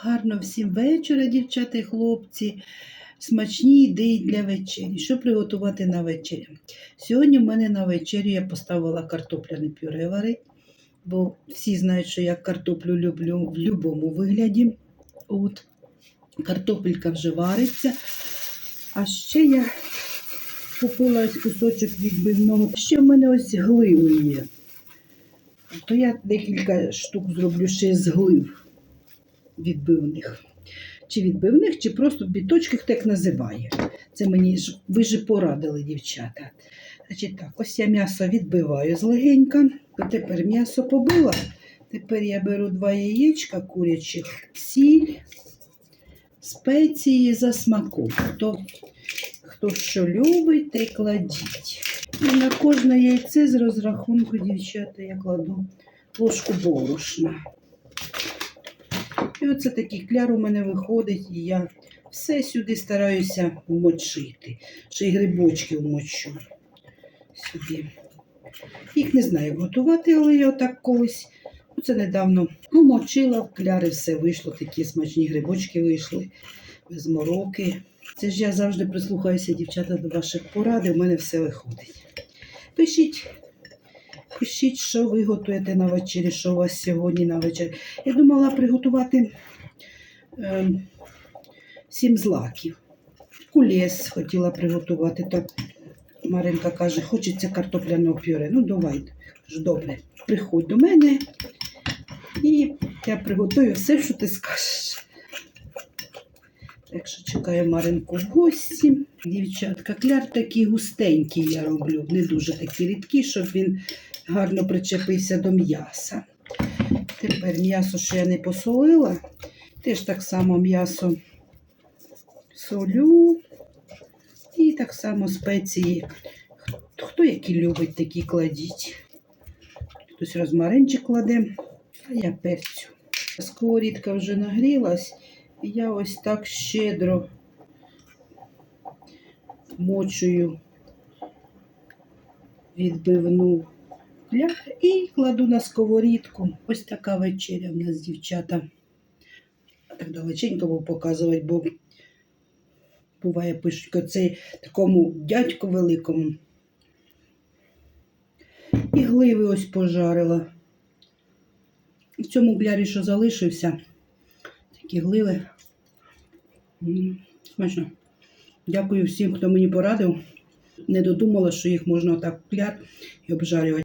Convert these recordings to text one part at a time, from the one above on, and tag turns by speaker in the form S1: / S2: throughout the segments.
S1: Гарно всім вечора, дівчата і хлопці. Смачні ідеї для вечері. Що приготувати на вечерю? Сьогодні в мене на вечерю я поставила картопляне пюре варити, бо всі знають, що я картоплю люблю в будь-якому вигляді. От. Картопелька вже вариться. А ще я купила ось кусочок відбивного. Ще в мене ось гливи є. То я декілька штук зроблю ще з глив відбивних. Чи відбивних, чи просто біточки, хто як називає. Це мені ж ви ж порадили, дівчата. Значить так, ось я м'ясо відбиваю з легенька. То тепер м'ясо побила. Тепер я беру два яєчка курячих, сіль, спеції за смаком. Хто, хто що любить, те кладіть. І на кожне яйце з розрахунку, дівчата, я кладу ложку борошна. І оце такий кляр у мене виходить, і я все сюди стараюся вмочити. Ще й грибочки вмочу сюди. Їх не знаю готувати, але я отак колись. Оце недавно вмочила в кляри, все вийшло, такі смачні грибочки вийшли, без мороки. Це ж я завжди прислухаюся, дівчата, до ваших порад, і в мене все виходить. Пишіть, пишіть, що ви готуєте на вечері, що у вас сьогодні на вечері. Я думала приготувати е, сім злаків. Кулес хотіла приготувати. То Маринка каже, хочеться картопляного пюре. Ну, давай, Кажу, добре, приходь до мене і я приготую все, що ти скажеш. Так що чекаю Маринку в гості. Дівчатка, кляр такий густенький я роблю, не дуже такий рідкий, щоб він гарно причепився до м'яса. Тепер м'ясо, що я не посолила, теж так само м'ясо солю і так само спеції. Хто які любить, такі кладіть. Хтось розмаринчик кладе, а я перцю. Сковорідка вже нагрілась, я ось так щедро мочую відбивну кляр і кладу на сковорідку. Ось така вечеря в нас, дівчата. Так далеченько буду показувати, бо буває пишуть, оцей такому дядьку великому. І гливи ось пожарила. В цьому глярі, що залишився, М, Смачно. Дякую всім, хто мені порадив. Не додумала, що їх можна отак в кляр і обжарювати.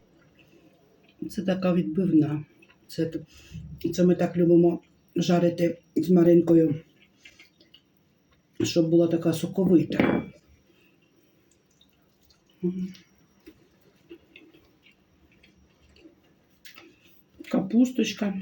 S1: Це така відбивна. Це, це ми так любимо жарити з маринкою, щоб була така соковита. Капусточка.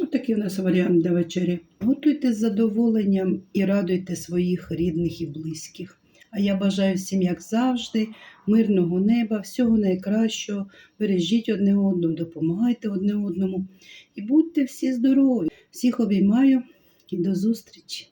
S1: Ось такий у нас варіант для вечері. Готуйте з задоволенням і радуйте своїх рідних і близьких. А я бажаю всім, як завжди, мирного неба, всього найкращого. Бережіть одне одного, допомагайте одне одному і будьте всі здорові. Всіх обіймаю і до зустрічі!